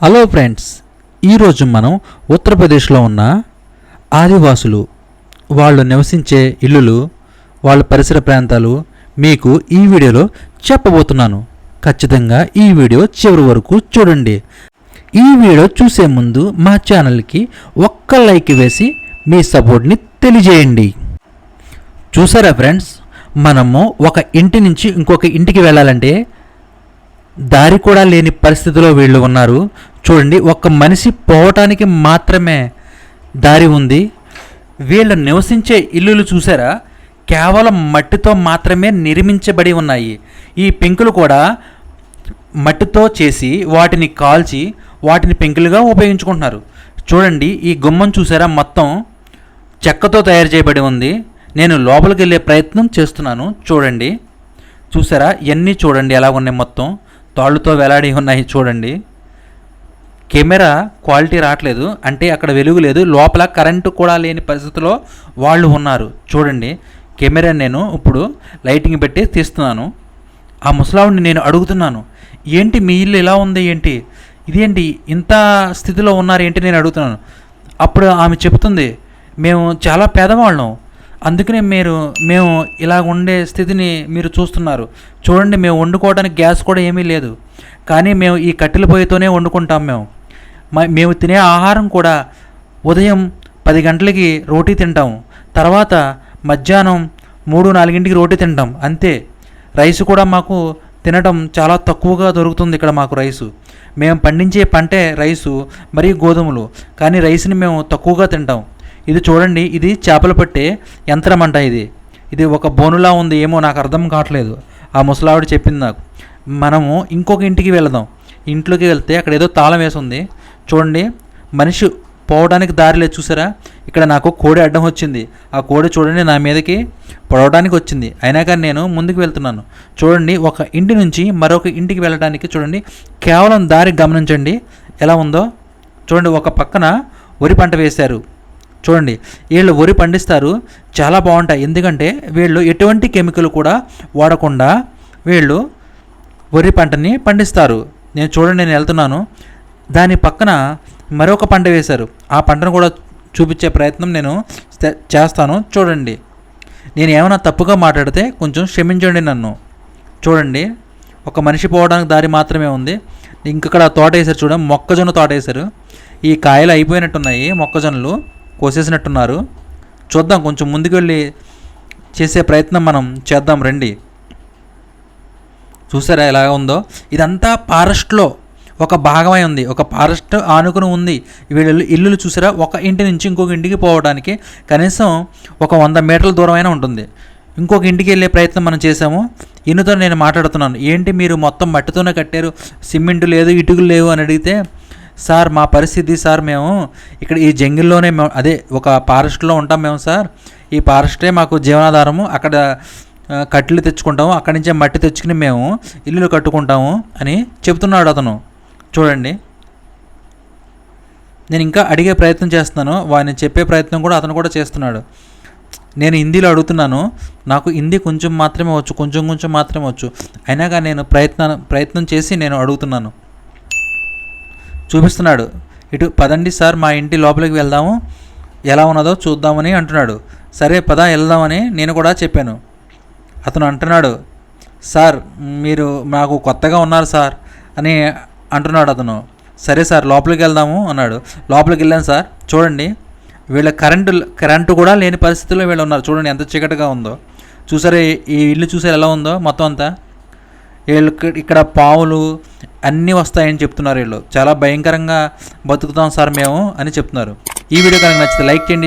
Hello friends ఈరోజు మనం ఉత్తరప్రదేశ్లో ఉన్న ఆదివాసులు వాళ్ళు నివసించే ఇల్లులు వాళ్ళ పరిసర ప్రాంతాలు మీకు ఈ వీడియోలో చెప్పబోతున్నాను. ఖచ్చితంగా ఈ వీడియో చివరి వరకు చూడండి. ఈ వీడియో చూసే ముందు మా ఛానల్కి ఒక్క లైక్ వేసి మీ సపోర్ట్ని తెలియజేయండి. చూసారా ఫ్రెండ్స్ మనము ఒక ఇంటి నుంచి ఇంకొక ఇంటికి వెళ్ళాలంటే దారి కూడా లేని పరిస్థితిలో వీళ్ళు ఉన్నారు. చూడండి ఒక మనిషి పోవటానికి మాత్రమే దారి ఉంది. వీళ్ళు నివసించే ఇల్లులు చూసారా? కేవలం మట్టితో మాత్రమే నిర్మించబడి ఉన్నాయి. ఈ పెంకులు కూడా మట్టితో చేసి వాటిని కాల్చి వాటిని పెంకులుగా ఉపయోగించుకుంటున్నారు. చూడండి ఈ గుమ్మం చూసారా? మొత్తం చెక్కతో తయారు చేయబడి ఉంది. నేను లోపలికి వెళ్ళే ప్రయత్నం చేస్తున్నాను. చూడండి. చూసారా? ఇవన్నీ చూడండి ఎలా ఉన్నాయి మొత్తం? తాళ్ళుతో వేలాడి ఉన్నాయి చూడండి. కెమెరా క్వాలిటీ రావట్లేదు. అంటే అక్కడ వెలుగు లేదు. లోపల కరెంటు కూడా లేని పరిస్థితిలో వాళ్ళు ఉన్నారు. చూడండి. కెమెరా నేను ఇప్పుడు లైటింగ్ పెట్టి తీస్తున్నాను. ఆ ముసలావుడిని నేను అడుగుతున్నాను. ఏంటి మీ ఇల్లు ఇలా ఉంది? ఏంటి? ఇదేంటి? ఇంత స్థితిలో ఉన్నారు? ఏంటి? నేను అడుగుతున్నాను. అప్పుడు ఆమె చెప్తుంది మేము చాలా పేదవాళ్ళం. అందుకనే మీరు మేము ఇలా ఉండే స్థితిని మీరు చూస్తున్నారు. చూడండి మేము వండుకోవడానికి గ్యాస్ కూడా ఏమీ లేదు. కానీ మేము ఈ కట్టెల పొయ్యితోనే వండుకుంటాం మేము. మ- మేము తినే ఆహారం కూడా ఉదయం పది గంటలకి రోటీ తింటాం. తర్వాత మధ్యాహ్నం మూడు నాలుగింటికి రోటీ తింటాం. అంతే. రైస్ కూడా మాకు తినడం చాలా తక్కువగా దొరుకుతుంది ఇక్కడ మాకు రైసు. మేము పండించే పంటే రైసు మరియు గోధుమలు. కానీ రైస్ని మేము తక్కువగా తింటాం. ఇది చూడండి ఇది చేపలు పట్టే యంత్రం అంట ఇది. ఇది ఒక బోనులా ఉంది ఏమో నాకు అర్థం కావట్లేదు. ఆ ముసలావిడ చెప్పింది నాకు. మనము ఇంకొక ఇంటికి వెళదాం. ఇంట్లోకి వెళ్తే అక్కడ ఏదో తాళం వేసి ఉంది చూడండి మనిషి పోవడానికి దారి లేదు చూసారా? ఇక్కడ నాకు కోడి అడ్డం వచ్చింది. ఆ కోడి చూడండి నా మీదకి పొడవడానికి వచ్చింది. అయినా కానీ నేను ముందుకు వెళ్తున్నాను. చూడండి ఒక ఇంటి నుంచి మరొక ఇంటికి వెళ్ళడానికి చూడండి కేవలం దారి గమనించండి. ఎలా ఉందో? చూడండి ఒక పక్కన వరి పంట వేశారు. చూడండి వీళ్ళు వరి పండిస్తారు చాలా బాగుంటాయి. ఎందుకంటే వీళ్ళు ఎటువంటి కెమికల్ కూడా వాడకుండా వీళ్ళు వరి పంటని పండిస్తారు. నేను చూడండి నేను వెళ్తున్నాను. దాని పక్కన మరొక పంట వేశారు. ఆ పంటను కూడా చూపించే ప్రయత్నం నేను చేస్తాను. చూడండి. నేను ఏమైనా తప్పుగా మాట్లాడితే కొంచెం క్షమించండి నన్ను. చూడండి. ఒక మనిషి పోవడానికి దారి మాత్రమే ఉంది. ఇంకక్కడ తోట వేశారు చూడండి మొక్కజొన్న తోట వేశారు. ఈ కాయలు అయిపోయినట్టున్నాయి మొక్కజొన్నలు. కోసేసినట్టున్నారు. చూద్దాం కొంచెం ముందుకు వెళ్ళి చేసే ప్రయత్నం మనం చేద్దాం రండి. చూసారా ఎలా ఉందో? ఇదంతా ఫారెస్ట్లో ఒక భాగమై ఉంది. ఒక ఫారెస్ట్ ఆనుకుని ఉంది. వీళ్ళు ఇల్లులు చూసారా? ఒక ఇంటి నుంచి ఇంకొక ఇంటికి పోవడానికి కనీసం ఒక వంద మీటర్ల దూరమైనా ఉంటుంది. ఇంకొక ఇంటికి వెళ్ళే ప్రయత్నం మనం చేసాము ఈయనతో నేను మాట్లాడుతున్నాను. ఏంటి మీరు మొత్తం మట్టితోనే కట్టారు? సిమెంట్ లేదు ఇటుకలు లేవు అని అడిగితే సార్ మా పరిస్థితి సార్ మేము ఇక్కడ ఈ జంగిల్లోనే మేము అదే ఒక ఫారెస్ట్లో ఉంటాం మేము సార్. ఈ ఫారెస్టే మాకు జీవనాధారము. అక్కడ కట్టెలు తెచ్చుకుంటాము. అక్కడి నుంచే మట్టి తెచ్చుకుని మేము ఇల్లులు కట్టుకుంటాము అని చెప్తున్నాడు అతను. చూడండి. నేను ఇంకా అడిగే ప్రయత్నం చేస్తున్నాను. వాడిని చెప్పే ప్రయత్నం కూడా అతను కూడా చేస్తున్నాడు. నేను హిందీలో అడుగుతున్నాను. నాకు హిందీ కొంచెం మాత్రమే వచ్చు కొంచెం కొంచెం మాత్రమే వచ్చు. అయినాగా నేను ప్రయత్న ప్రయత్నం చేసి నేను అడుగుతున్నాను. చూపిస్తున్నాడు. ఇటు పదండి సార్ మా ఇంటి లోపలికి వెళ్దాము. ఎలా ఉన్నదో చూద్దామని అంటున్నాడు. సరే పద వెళ్దామని నేను కూడా చెప్పాను. అతను అంటున్నాడు. సార్ మీరు నాకు కొత్తగా ఉన్నారు సార్ అని అంటున్నాడు అతను. సరే సార్ లోపలికి వెళ్దాము అన్నాడు. లోపలికి వెళ్ళాను సార్. చూడండి. వీళ్ళ కరెంటు కరెంటు కూడా లేని పరిస్థితుల్లో వీళ్ళు ఉన్నారు. చూడండి ఎంత చీకటిగా ఉందో. చూసారా ఈ- ఇల్లు చూసారు ఎలా ఉందో మొత్తం అంతా? వీళ్ళు ఇక్కడ- ఇక్కడ పావులు అన్నీ వస్తాయని చెప్తున్నారు వీళ్ళు. చాలా భయంకరంగా బతుకుతాం సార్ మేము అని చెప్తున్నారు. ఈ వీడియో కనుక నచ్చితే లైక్ చేయండి